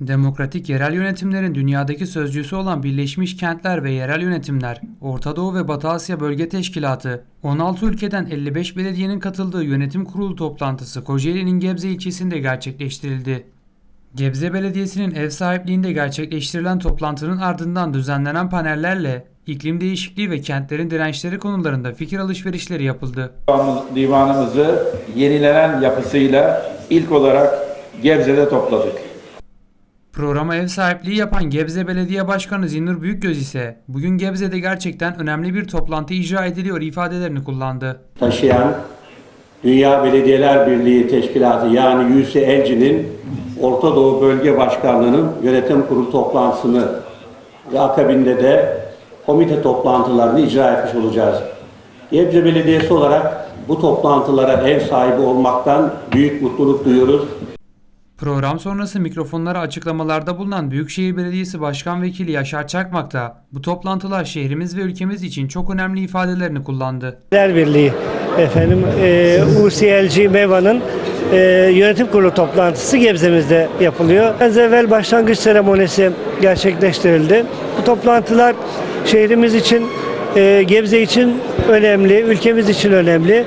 Demokratik yerel yönetimlerin dünyadaki sözcüsü olan Birleşmiş Kentler ve Yerel Yönetimler, Orta Doğu ve Batı Asya Bölge Teşkilatı, 16 ülkeden 55 belediyenin katıldığı yönetim kurulu toplantısı Kocaeli'nin Gebze ilçesinde gerçekleştirildi. Gebze Belediyesi'nin ev sahipliğinde gerçekleştirilen toplantının ardından düzenlenen panellerle iklim değişikliği ve kentlerin dirençleri konularında fikir alışverişleri yapıldı. Divanımız- Divanımızı yenilenen yapısıyla ilk olarak Gebze'de topladık. Programa ev sahipliği yapan Gebze Belediye Başkanı Zinnur Büyükgöz ise bugün Gebze'de gerçekten önemli bir toplantı icra ediliyor ifadelerini kullandı. taşıyan Dünya Belediyeler Birliği Teşkilatı yani UCLG'nin Orta Doğu Bölge Başkanlığı'nın yönetim kurulu toplantısını ve akabinde de komite toplantılarını icra etmiş olacağız. Gebze Belediyesi olarak bu toplantılara ev sahibi olmaktan büyük mutluluk duyuyoruz. Program sonrası mikrofonlara açıklamalarda bulunan Büyükşehir Belediyesi Başkan Vekili Yaşar Çakmak da bu toplantılar şehrimiz ve ülkemiz için çok önemli ifadelerini kullandı. Birliği efendim e, UCLG MEVA'nın e, yönetim kurulu toplantısı Gebze'mizde yapılıyor. Az evvel başlangıç seremonisi gerçekleştirildi. Bu toplantılar şehrimiz için, e, Gebze için önemli, ülkemiz için önemli.